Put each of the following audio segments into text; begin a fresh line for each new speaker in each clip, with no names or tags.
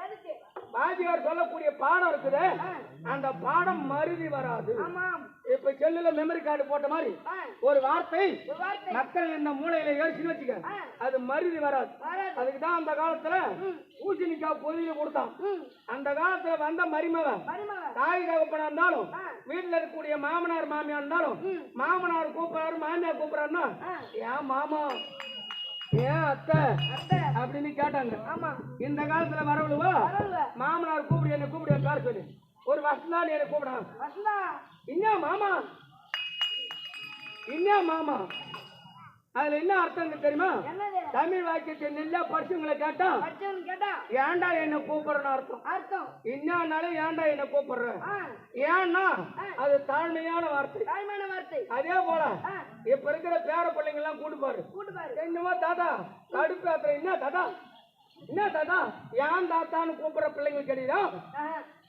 எதுக்கு
வாத்தியார் சொல்லக்கூடிய பாடம் இருக்குது. அந்த பாடம் மருதி வராது இப்ப செல்லுல மெமரி கார்டு போட்ட மாதிரி ஒரு வார்த்தை மக்கள் இந்த மூளையில ஏறிச்சுன்னு வச்சுக்க. அது மருதி வராது. அதுக்கு தான் அந்த காலத்துல
ம்.
பூசணிக்காய் பொதியில கொடுத்தான் அந்த காலத்துல வந்த மருமகன் தாய் தகப்பனா இருந்தாலும். வீட்டுல இருக்கக்கூடிய மாமனார் மாமியார் இருந்தாலும். மாமனார் கூப்பிடுறாரு மாமியார் கூப்பிடுறாருன்னா. ஏன் மாமா ஏன் அத்தை அப்படின்னு கேட்டாங்க.
ஆமா.
இந்த காலத்துல வரவழுவா. மாமனார் கூப்பிடு என்ன கூப்பிடு பேர சொல்லு. ஒரு தான் என்ன கூப்பிடான்
வசந்தா
என்ன மாமா? என்ன மாமா? அதுல என்ன அர்த்தம் தெரியுமா? தமிழ் வாக்கியத்தை நெல்லா படிச்சவங்களை கேட்டா ஏன்டா என்ன கூப்பிடுறன்னு அர்த்தம்.
அர்த்தம்.
என்னன்னாலும் ஏன்டா என்ன கூப்பிடுற? ஏன்னா அது தாழ்மையான வார்த்தை.
தாய்மான வார்த்தை.
அதே போல இப்ப இருக்கிற பேர பிள்ளைங்க எல்லாம் கூட்டு பாரு.
கூட்டு பாரு.
என்னமோ தாத்தா கடுப்பு என்ன தாத்தா? என்ன தாத்தா? ஏன் தாத்தான்னு கூப்பிடுற பிள்ளைங்க கிடையாதா
ஆ,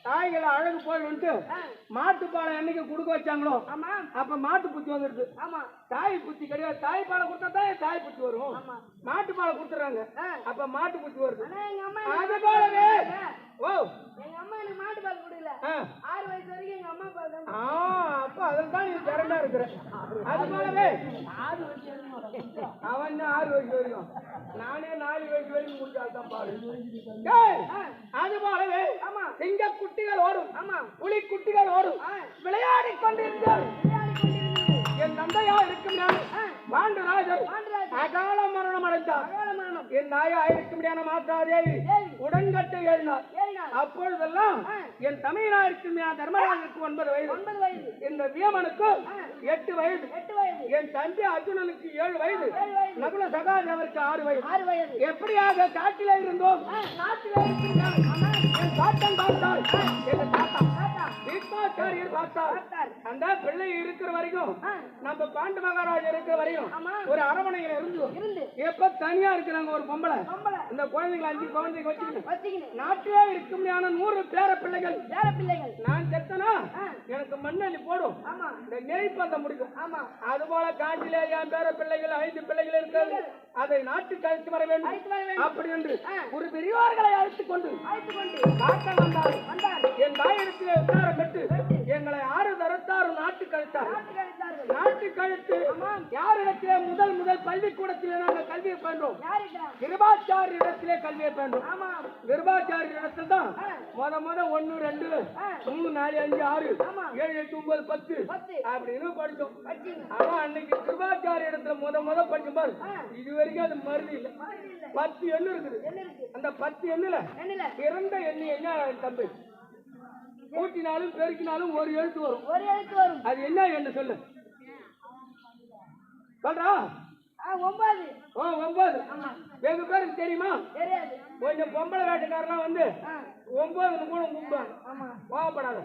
தாய்களை அழகு போயிடும்ட்டு
ஆ,
மாட்டுப்பாலை என்னைக்கு கொடுக்க வச்சாங்களோ?
ஆமா.
அப்ப மாட்டு புத்தி வந்துருது.
ஆமா.
தாய் புத்தி கிடையாது. தாய் பாலை கொடுத்தா தான் தாய் புத்தி வரும்.
ஆமா.
மாட்டு பாலை கொடுத்துறாங்க. அப்ப மாட்டு புத்தி வருது.
ஆனா எங்க அம்மா
அது போலவே ஓ.
எங்க அம்மா எனக்கு மாட்டு பால் குடிக்கல. ஆறு வயசு வரைக்கும் எங்க அம்மா பால் தான்
அப்ப அதில் தான் நீ திறண்டா இருக்கிற அது போலவே அவன் ஆறு வயசு வரைக்கும் நானே நாலு வயசு வரைக்கும் முடிச்சால்தான் பாரு. அது போலவே
ஆமா.
சிங்க குட்டிகள் ஓடும்.
ஆமா.
புலி குட்டிகள் ஓடும் விளையாடி கொண்டிருந்தார்
விளையாடி கொண்டிருந்தது.
என் தந்தையா இருக்கும் பாண்டுராஜர். அகால மரணம் அடைந்தார். என் நாயா இருக்க முடியாத மாத்தாதேவி
தேவி.
உடன்கட்டை ஏறினார். அப்பொழுதெல்லாம். என் தமிழா இருக்கும் தர்மராஜனுக்கு ஒன்பது வயது.
ஒன்பது வயது.
இந்த வீமனுக்கு எட்டு வயது. என் தம்பி அர்ஜுனனுக்கு ஏழு வயது. நகுல சகாதேவருக்கு ஆறு வயது.
ஆறு வயது.
எப்படியாக காட்டிலே இருந்தோம்? காட்டிலே இருக்கின்றார் என் தாத்தன் பார்த்தார். எங்க தாத்தா பீஷ்மாச்சாரியர் பார்த்தார். அந்த பிள்ளை இருக்கிற வரைக்கும் நம்ம பாண்டு மகாராஜா இருக்கிற வரையும். ஒரு அரவணையில இருந்து எப்ப தனியா இருக்கிறாங்க ஒரு பொம்பளை? இந்த குழந்தைங்களை அஞ்சு குழந்தைங்க
வச்சுக்கினு.
நாட்டிலே இருக்க முடியாத நூறு பேர பிள்ளைகள்.
வேற பிள்ளைகள்.
நான் செத்தனா. எனக்கு மண்ணெண்ணி போடும். இந்த நெய் பந்தம் முடிக்கும்.
ஆமா.
அது போல காட்டிலே என் பேர பிள்ளைகள் ஐந்து பிள்ளைகள் இருக்கிறது அதை நாட்டுக்கு அழைத்து வர வேண்டும். அப்படி என்று. ஒரு பெரியவர்களை அழைத்துக் கொண்டு
அழைத்து கொண்டு.
காட்ட வந்தார்.
வந்தார்.
என் தாயிடத்திலே உத்தாரம் பெற்று எங்களை ஆறு தரத்தாறு நாட்டுக்கு அழைத்து யாரிடத்திலே முதல் முதல் பள்ளிக்கூடத்திலே நாங்கள் கல்வியை பயின்றோம்? கிருபாச்சாரி இடத்திலே கல்வியை பயின்றோம்.
ஆமா
கிருபாச்சாரி இடத்துல தான். முத முத ஒண்ணு ரெண்டு. மூணு நாலு அஞ்சு ஆறு
ஆமா.
ஏழு எட்டு ஒன்பது பத்து. அப்படின்னு படிச்சோம்
வச்சுங்க
ஆனா அன்னைக்கு கிருபாச்சாரி இடத்துல முத முத படிச்ச பாரு. இது வரைக்கும் அது மருந்து இல்ல. பத்து எண்ணு இருக்குது. அந்த பத்து எண்ணுல. பிறந்த எண்ணு என்ன தம்பி? கூட்டினாலும் பெருக்கினாலும் ஒரு எழுத்து வரும்.
ஒரு எழுத்து வரும்.
அது என்ன எண்ணு சொல்லு. சொல்றா?
ஒன்பது
ஓ ஒன்பது வெகு பேருக்கு தெரியுமா?
தெரியாது.
கொஞ்சம் பொம்பளை வேட்டைக்காரெல்லாம் வந்து
ஆ.
ஒன்பது கூட கும்பிடுவாங்க. கோவப்படாத.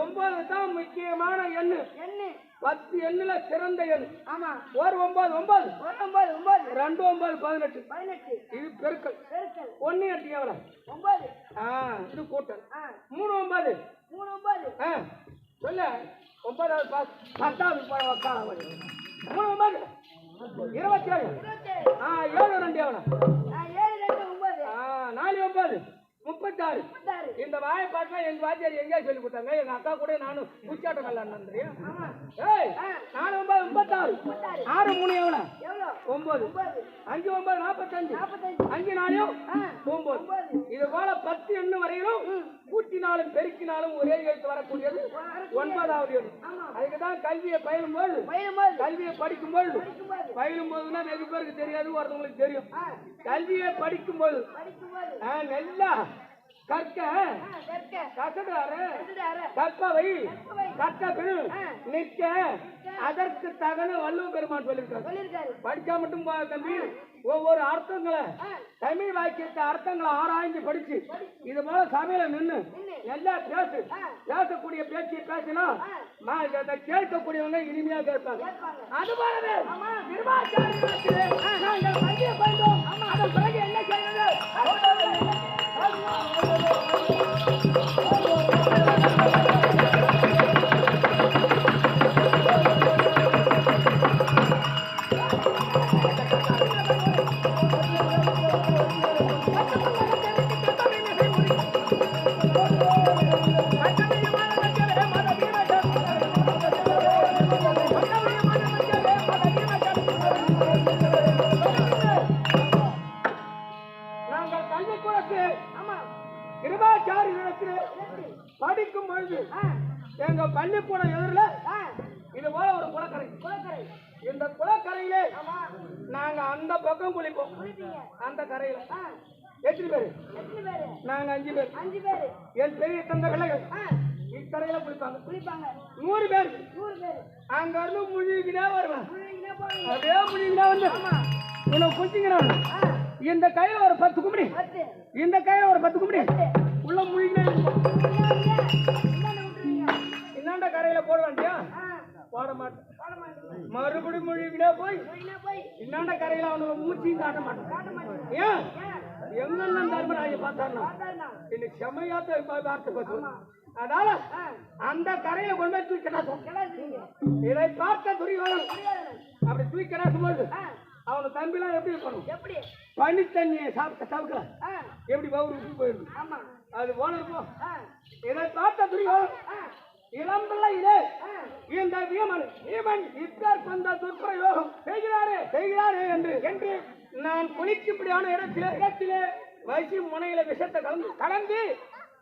ஒன்பது தான் முக்கியமான எண்ணு.
என்ன
பத்து எண்ணுல சிறந்த எண்.
ஆமா.
ஒரு ஒன்பது ஒன்பது.
ஒரு ஒன்பது ஒன்பது.
ரெண்டு ஒன்பது பதினெட்டு.
பதினெட்டு.
இது பெருக்கல்
பெருக்கல்
ஒன்னு எட்டு எவ்வளவு
ஒன்பது.
ஆ இது கூட்டல் மூணு ஒன்பது.
மூணு ஒன்பது.
ஆ சொல்லு. ஒன்பதாவது பாஸ். பத்தாவது போற உக்கார மூணு ஒன்பது. இருபத்தி ஏழு ஆ ஏழு ரெண்டு எவ்வளவு
ஆ
நாலு ஒன்பது. முப்பத்தாறு. இந்த வாழைப்பாட்டுலாம் எங்க வாத்தியார் எங்கேயா சொல்லி கொடுத்தாங்க. எங்க அக்கா கூட நானும் குச்சாட்டம் ஏய் நாலு ஒன்பது முப்பத்தாறு. ஆறு மூணு எவ்வளோ ஒன்பது. அஞ்சு ஒன்பது நாற்பத்தஞ்சு அஞ்சு நாளையும் ஒன்பது. இது போல பத்து எண்ணு வரையிலும் கூட்டினாலும் பெருக்கினாலும் ஒரே எழுத்து வரக்கூடியது ஒன்பதாவது அதுக்கு தான் கல்வியை பயிலும்போது
பயிலும்போது.
கல்வியை படிக்கும்போது.
படிக்கும்போது.
பயிலும் போதுன்னா பேருக்கு தெரியாது ஒருத்தவங்களுக்கு தெரியும். கல்வியை படிக்கும்போது. ஆ, நல்லா கற்க. கசடாரு கற்பவை.
ஆ.
நிற்க. அதற்கு தகன வள்ளுவ பெருமான் சொல்லியிருக்காரு. படிச்சா மட்டும் தம்பி. ஒவ்வொரு அர்த்தங்களை தமிழ் வாக்கியத்தை அர்த்தங்களை ஆராய்ஞ்சு படிச்சு இது போல சபையில நின்னு
நின்னு.
நல்லா பேசு. பேசக்கூடிய பேச்சு பேசினா கேட்கக்கூடியவங்க இனிமையா கேட்பாங்க.
கேட்பாங்க.
அது போலவே
ஆ
எங்க பள்ளிக்கூடம் எதிரில் இது போல ஒரு குளக்கரை.
குளக்கரை.
இந்த குளக்கரையிலே
ஆமா.
நாங்க அந்த பக்கம் குளிப்போம். அந்த கரையில. எத்தனை பேரு? நாங்க அஞ்சு பேர்.
அஞ்சு பேரு.
என் பெரிய தந்த பிள்ளைகள். இக்கரையில குளிப்பாங்க.
குளிப்பாங்க.
நூறு பேர்.
நூறு பேரு.
அங்க இருந்து முழுகினே வருவேன் அப்படியே முழுகினே வந்து உன்னை குளிச்சிங்கிறவன்
ஆ.
இந்த கையில ஒரு பத்து கும்பிடி. இந்த கையில ஒரு பத்து கும்பிடி. உள்ள முழுகினே இருக்கும். கரையில போட மாட்டேன் மறுபடியும் முழுகினே போய்? இன்னாண்ட கரையில அவனுக்கு மூச்சியும் காட்ட மாட்டேன். ஏன்? எங்கென்ன தர்மராஜ
பார்த்தாருண்ணா
இன்னைக்கு செம்மையாத்த வார்த்தை பார்த்து அதனால அந்த கரையில கொண்டு போய் தூக்கி கிடாசும்
கிளாசுங்க
இதை பார்த்த
புரியாதுண்ணா
அப்படி தூக்கி கிடாசும் போது அவன தம்பிலாம் எப்படி இருக்கணும்?
எப்படி?
பனி தண்ணியை சாப்பிட்ட சவுக்கல
ஆ.
எப்படி பவுரு ஊற்றி போயிருக்கு அது போல இருக்கும் இதை பார்த்த துரியோதனன்
ஆ.
இளம்பிள்ளை இதே. இந்த வீமன் வீமன் இத்தார் கொண்ட துர்ப்பிரயோகம். செய்கிறாரே செய்கிறாரே என்று என்று நான் குளிக்கும்படியான இடத்திலே இடத்திலே வசி முனையில விஷத்தை கலந்து கலந்து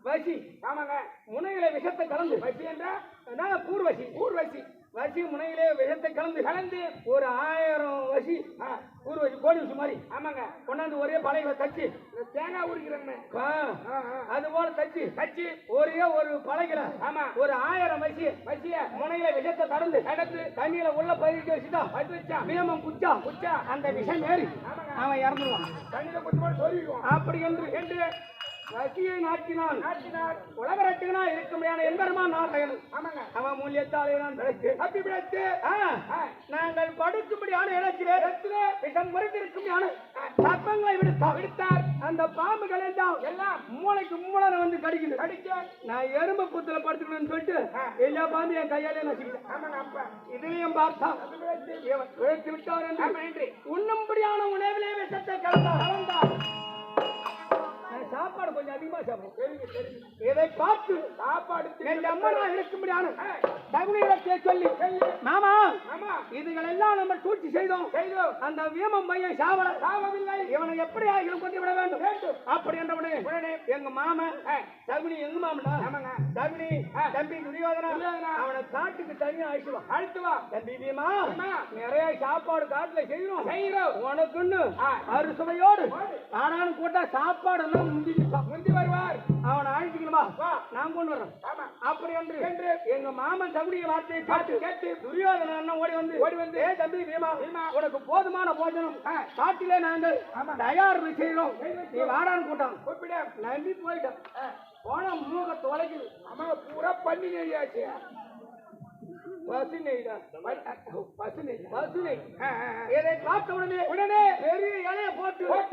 வசி ஆமாங்க முனையில விஷத்தை கலந்து வசி என்றா கூர்வசி ஊர்வசி. வசி முனையிலே விஷத்தை கலந்து கலந்து ஒரு ஆயிரம் வசி கூர்வசி கோடி வசி மாதிரி. ஆமாங்க. கொண்டாந்து ஒரே பழைய தச்சு. தேங்காய் உரிக்கிறேன்னு அது போல தச்சு. தச்சு. ஒரே ஒரு பழகில. ஆமா. ஒரு ஆயிரம் வசி. வசிய. முனையில விஷத்தை கடந்து கடந்து தண்ணியில உள்ள பயிரிட்டு வச்சுட்டா அது வச்சா. வீமம் குச்சா. குச்சா. அந்த விஷம் ஏறி அவன் இறந்துருவான். தண்ணியில கொஞ்சம் சொல்லிடுவான் அப்படி என்று என்று வசியை நாட்டினான் உலகரட்டுகனா இருக்க முடியாத நாராயணன் ஆமாங்க. அவன் மூலியத்தாலே நான் பிழைத்து அப்படி பிழைத்து நாங்கள் படுக்கும்படியான இடத்திலே இடத்திலே விஷம் முறைந்திருக்கும்படியான சர்ப்பங்களை விடுத்தார். விடுத்தார். அந்த பாம்புகள் எல்லாம் எல்லாம் மூளைக்கு மூளை வந்து கடிக்குது. கடிக்க. நான் எறும்பு புத்துல படுத்துக்கணும்னு சொல்லிட்டு எல்லா பாம்பு என் கையாலே நசிக்கிட்டேன். இதுலயும் பார்த்தா இவன் பிழைத்து விட்டார் என்று உண்ணும்படியான உணவிலே விஷத்தை கலந்தார். சாப்பாடு கொஞ்சம் அதிகமா சாப்பிடுவேன் இதை பார்த்து சாப்பாடு என் அம்மா நான் இருக்கும்படியான தகுதிகளை சொல்லி. மாமா ஆமா இதுகள் எல்லாம் நம்ம சூழ்ச்சி செய்தோம். அந்த வீமம் பையன் சாவல. சாவவில்லை. இவனை எப்படி ஆகிலும் கொண்டு விட வேண்டும். அப்படி என்ற உடனே. உடனே எங்க மாமன் தகுனி எங்க மாமனா? தகுனி தம்பி துரியோதனா? அவனை காட்டுக்கு தனியா அழைத்து வா. அழைத்து வா. தம்பி வீமா நிறைய சாப்பாடு காட்டுல செய்யணும். செய்யறோம். உனக்குன்னு அறுசுவையோடு. ஆனாலும் கூட்டா சாப்பாடு எல்லாம் முந்தி வருவார். அவனை அழைச்சிக்கணுமா? நான் கொண்டு வர்றேன். அப்படி என்று என்று எங்க மாமன் தகுதிய வார்த்தையை கேட்டு கேட்டு துரியோதன அண்ணன் ஓடி வந்து ஓடி வந்து ஏ தம்பி பீமா உனக்கு போதுமான போஜனம். காட்டிலே நாங்கள் தயார் செய்கிறோம் நீ வாடான்னு கூட்டம் கூப்பிட. நம்பி போயிட்டோம் போன மூக தொலைக்குது அம்மா பூரா பண்ணி நெய்யாச்சு. பசு நெய்டா. பசு நெய் பசு நெய். இதை பார்த்த உடனே உடனே பெரிய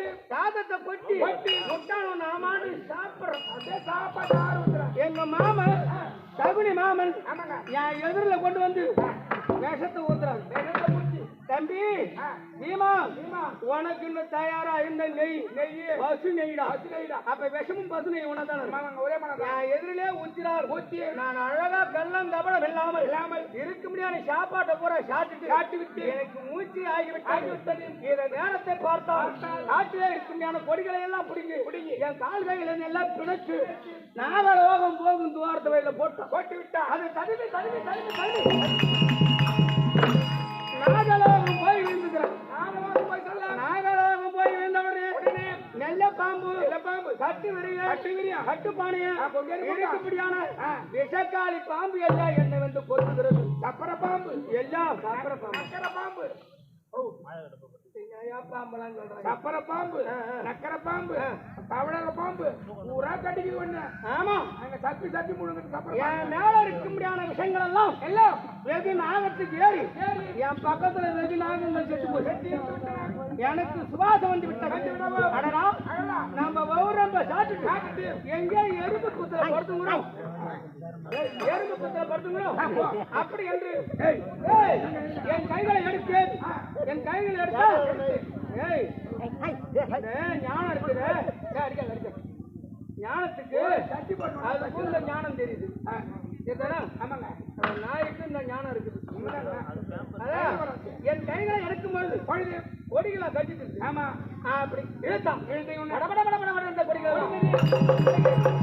போட்டு சாதத்தை கொட்டி கொட்டி. முட்டான நாமான்னு சாப்பிடுறோம். அதே சாப்பாடு ஆரம்பிக்கிறோம் எங்க மாமன் தகுனி மாமன் என் எதிரில் கொண்டு வந்து விஷத்தை ஊத்துறாங்க தம்பி பீமா உனக்கு இன்னும் தயாரா இருந்த நெய் நெய் பசு நெய்டா அப்ப விஷமும் பசு நெய் உனதான ஒரே எதிரிலே ஊத்தினார் ஊத்தி. நான் அழகா வெள்ளம் கபடம் இல்லாமல் இல்லாமல். இருக்க முடியாத சாப்பாட்டை பூரா சாப்பிட்டு சாப்பிட்டு விட்டு எனக்கு மூச்சு ஆகிவிட்டது. இதை நேரத்தை பார்த்தால் காட்டிலே இருக்க முடியாத கொடிகளை எல்லாம் பிடிங்கி பிடிங்கி. என் கால் கைகள் எல்லாம் பிணைச்சு நாகலோகம் போகும் துவாரத்தை வழியில போட்டு போட்டு விட்டா அது தடுவி தடுவி தடுவி தடுவி கட்டு விரிய. கட்டு விரிய. கட்டு பானைய. இருக்கும்படியான விஷக்காளி பாம்பு எல்லாம் என்னை வந்து கொல்லுகிறது. சப்பர பாம்பு எல்லாம் சப்பர பாம்பு பாம்பு சப்பர பாம்பு நக்கர பாம்பு தவளர பாம்பு பூரா கடிக்குது ஒண்ணு. ஆமா. அங்க சப்பி சப்பி முழுங்கிட்டு சப்பர என் மேல இருக்க முடியாத விஷயங்கள் எல்லாம். எல்லாம் வெகு நாகத்துக்கு ஏறி என் பக்கத்துல வெகு நாகங்கள் செத்து எனக்கு சுவாசம் வந்து விட்டது. அடடா நம்ம ஒவ்வொரு சாப்பிட்டு எங்கே எறும்பு குத்துல படுத்துங்கிறோம் எறும்பு அப்படி என்று என் கைகளை எடுப்பேன் என் கைகளை எடுத்து ஏய் ஞானம் இருக்குது ஏய், அடிக்காத, அடிக்காத. ஞானம் தெரியுது ஆமாங்க நாய்க்கு இந்த ஞானம் இருக்குது என் கைகளை எடுக்கும் பொழுது பொழுது கொடிகளா கட்டிட்டு ஆமா அப்படி இழுத்தான் இழுத்த உடனே பட பட பட பட பட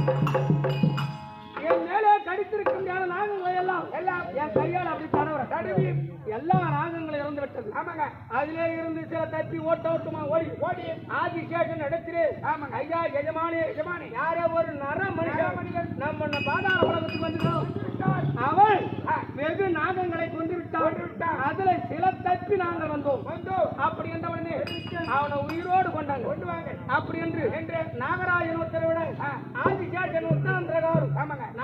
ஞான நாகங்களை எல்லாம் எல்லாம். என் கையால் அப்படி தடவர தடவி எல்லா நாகங்களும் இறந்து விட்டது. ஆமாங்க. அதிலே இருந்து சில தப்பி ஓட்ட ஓட்டமா ஓடி. ஓடி. ஆதிசேஷன் இடத்திலே ஆமாங்க. ஐயா எஜமானி எஜமானி. யாரோ ஒரு நர மனிதன் நம்ம பாதாள உலகத்துக்கு வந்துட்டோம் அவன் வெகு நாகங்களை கொண்டு விட்டான். அதுல சில தப்பி நாங்கள் வந்தோம். அப்படி என்ற உடனே அவனை உயிரோடு கொண்டாங்க. கொண்டு அப்படி என்று என்று. நாகராஜன் உத்தரவிட ஆதிசேஷன் உத்தரவிரகாரம் ஆமாங்க நாக கூட்டங்கள்லாம் எல்லாம்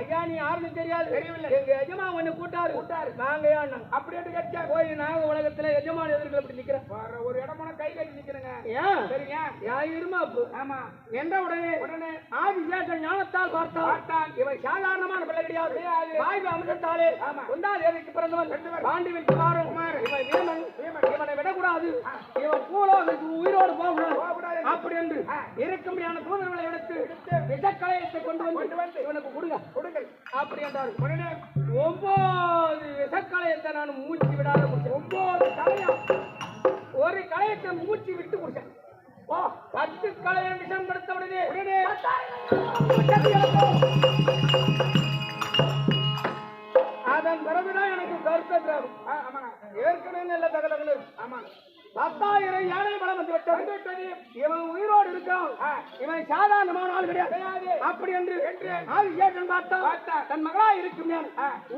ஐயா நீ யாருன்னு தெரியாது. தெரியவில்லை. எங்க எஜமா ஒண்ணு கூட்டாரு. கூட்டாரு. நாங்க யாருன்னு. அப்படி என்று கேட்டா போய் நாக உலகத்துல எஜமான எதிர்கள் அப்படி நிக்கிறேன் ஒரு இடமான கை கட்டி நிக்கிறேங்க. ஏன்? சரிங்க? ஏன் இருமாப்பு ஆமா. என்ற உடனே உடனே ஆதிசேஷன் ஞானத்தால் பார்த்தான். இவன் சாதாரணமான பிள்ளை கிடையாது. வாய்வு அமிர்தத்தாலே ஒன்றா தேவிக்கு பிறந்தவன் பாண்டிவின் இவன் வீரமன் இவனை விடக்கூடாது. இவன் பூலோகத்துக்கு உயிரோடு போகக்கூடாது. அப்படி என்று இருக்கும்படியான தூதர்களை எடுத்து விஷக்கலையத்தை கொண்டு வந்து இவனுக்கு கொடுங்க அப்படி என்றார் உடனே ஒன்பது விஷக்கலையத்தை நான் மூச்சு விடாத குடிச்சேன் ஒன்பது கலையா ஒரு கலையத்தை மூச்சு விட்டு குடிச்சேன் ஓ பத்து விஷம் கொடுத்த உடனே உடனே அதன் பிறகுதான் எனக்கு கருத்த திராவும். ஏற்கனவே நல்ல தகவல்கள். ஆமா பத்தாயிரம் யானை படம் வந்து விட்டது இவன் இருக்கான் இவன் சாதாரணமான ஆள் கிடையாது. அப்படி என்று ஆதிசேஷன் பார்த்தா தன் மகளா இருக்கும்.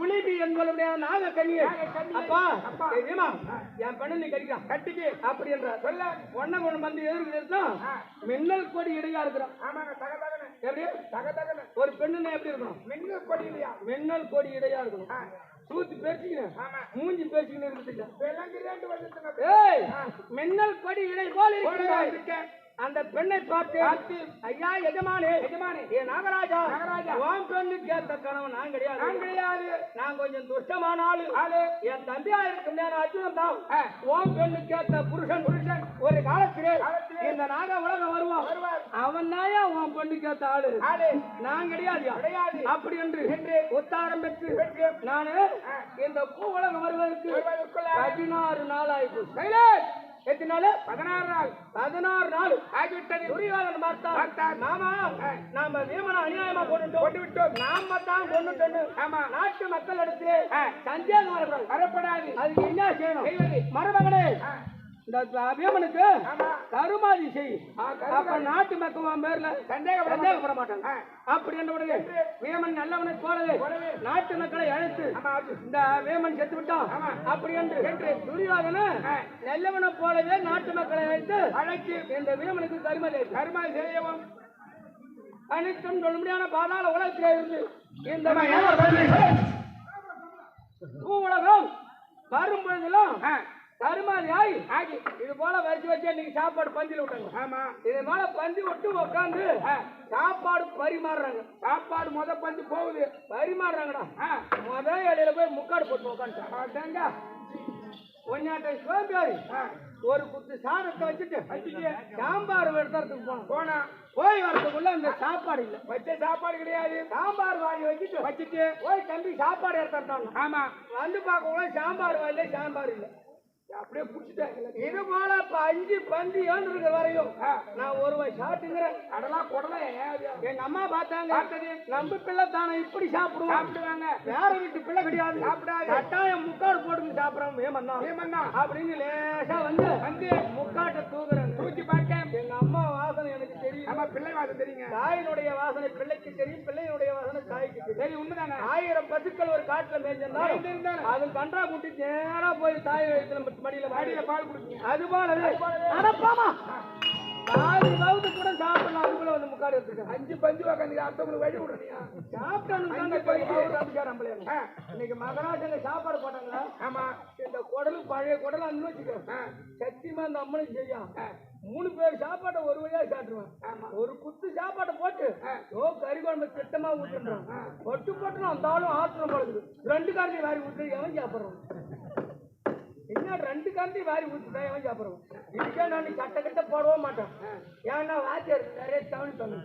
உளிபி என்பவருடைய நாக கண்ணியை அப்பா வீமா, என் பெண்ணு நீ கட்டிக்கிறான் கட்டிக்கு. அப்படி என்ற. சொல்ல. ஒன்ன கொண்டு வந்து எதிர்க்கு மின்னல் கொடி இடையா இருக்கிறான். எப்படி? ஒரு பெண்ணுன்னா எப்படி இருக்கணும்? மின்னல் கொடி இடையா மின்னல் கொடி இடையா இருக்கணும். சூத்து பேசிக்கணும் மூஞ்சி பேசிக்கணும் இருக்குது மின்னல் கொடி இடை போல் இருக்க அந்த பெண்ணை பார்த்து ஐயா எஜமானே எஜமானே ஏ நாகராஜா நாகராஜா உன் பெண்ணுக்கு ஏத்த கணவன் நான் கிடையாது. நான் கிடையாது. நான் கொஞ்சம் துஷ்டமான ஆளு. ஆளு என் தம்பியா இருக்கும் நேரம் அர்ஜுனன் தான் உன் பெண்ணுக்கு ஏத்த புருஷன் புருஷன். ஒரு காலத்திலே இந்த நாக உலகம் வருவான். அவன் தாயா உன் பெண்ணுக்கு ஏத்த ஆளு. ஆளு. நான் கிடையாது கிடையாது. அப்படி என்று என்று உத்தாரம் பெற்று நானு இந்த பூ உலகம் வருவதற்கு பதினாறு நாள் ஆயிப்போச்சு. எத்தனை நாள் பதினாறு நாள். பதினாறு நாள். ஆகிவிட்டது. துரியோதன் பார்த்தார் மாமா நாம வீமனை அநியாயமா கொண்டுட்டோம் கொண்டு விட்டோம் நாம தான் கொண்டுட்டோம். ஆமா. நாட்டு மக்கள் இடத்துல சந்தேகம் வரப்படாது. அதுக்கு என்ன செய்யணும்? மருமகனே இந்த வீமனுக்கு கருமாதி செய். அப்ப நாட்டு மக்கள் பேர்ல சந்தேகப்பட மாட்டாங்க. அப்படி என்ற உடனே வீமன் நல்லவனை போலவே நாட்டு மக்களை அழைத்து இந்த வீமன் செத்து விட்டான். அப்படி என்று துரியோதன நல்லவனை போலவே நாட்டு மக்களை அழைத்து அழைத்து இந்த வீமனுக்கு கருமதி கருமாதி செய்யவும். அனைத்தும் சொல்லும்படியான பாதாள உலகத்திலே இருந்து இந்த பூ உலகம் வரும் பொழுதெல்லாம் கருமாதி ஆகி ஆகி இது போல வரிச்சு வச்சு இன்னைக்கு சாப்பாடு பந்தில விட்டாங்க. ஆமா. இது மேல பந்தி விட்டு உட்காந்து சாப்பாடு பரிமாறுறாங்க. சாப்பாடு முத பந்தி போகுது. பரிமாறுறாங்கடா. முத இடையில போய் முக்காடு போட்டு உட்காந்துட்டாங்க ஒன்னாட்டை சோம்பேறி. ஒரு குத்து சாதத்தை வச்சுட்டு வச்சுட்டு. சாம்பார் எடுத்துறதுக்கு போனோம் போனா போய் வரதுக்குள்ள அந்த சாப்பாடு இல்ல. வச்ச சாப்பாடு கிடையாது. சாம்பார் வாங்கி வச்சுட்டு வச்சுட்டு. போய் தம்பி சாப்பாடு எடுத்துட்டாங்க ஆமா. வந்து பார்க்கக்குள்ள சாம்பார் வாயில சாம்பார் இல்ல. அப்படியே புடிச்சிட்டாங்க இது போல இப்ப அஞ்சு பந்தி ஏந்திருக்க வரையும் நான் ஒரு வாய் சாப்பிட்டுங்கிறேன் அதெல்லாம் குடல எங்க அம்மா பார்த்தாங்க. நம்ம பிள்ளை தானே இப்படி சாப்பிடுவோம் சாப்பிடுவாங்க. வேற வீட்டு பிள்ளை கிடையாது. சாப்பிடாது. கட்டாயம் முக்காடு போட்டு சாப்பிடுறோம் ஏமண்ணா ஏமண்ணா அப்படின்னு லேசா வந்து வந்து முக்காட்டை தூக்குறாங்க தூக்கி பார்க்க எங்க அம்மா நம்ம பிள்ளை வாசனை தெரியுங்க. தாயினுடைய வாசனை பிள்ளைக்கு தெரியும் பிள்ளையினுடைய வாசனை தாய்க்கு தெரியும். சரி உண்மைதானே? ஆயிரம் பசுக்கள் ஒரு காட்டுல மேய்ஞ்சிருந்தா அது கன்றா கூட்டி நேரா போய் தாய் வயிற்றுல மடியில மடியில பால் குடிக்கும் அது அடப்பாமா பாதி பவுத்து கூட சாப்பிடலாம். அதுக்குள்ள வந்து முக்காடு எடுத்துக்க அஞ்சு பஞ்சு உக்காந்து அடுத்தவங்களுக்கு வழி விடுறியா சாப்பிட்டானு இன்னைக்கு மகராஜங்க சாப்பாடு போட்டாங்களா? ஆமா. இந்த குடல் பழைய குடல் அன்னு வச்சுக்கோ சத்தியமா அந்த அம்மனுக்கு செய்யும். மூணு பேர் சாப்பாட்டை ஒரு வழியா சாப்பிடுவேன் ஒரு குத்து சாப்பாட்டை போட்டு ஓ கறி குழம்பு திட்டமா ஊட்டுறான் பொட்டு போட்டு அந்த ஆளும் ஆத்திரம் போடுது. ரெண்டு காரணி வாரி ஊட்டு எவன் சாப்பிடுறான் என்ன ரெண்டு கண்டி வாரி ஊற்றிட்டா எவன் சாப்பிடுவோம் இதுக்கே நான் சட்டை கிட்ட போடவே மாட்டேன். ஏன்னா வாத்தியார் நிறைய தவணை தந்து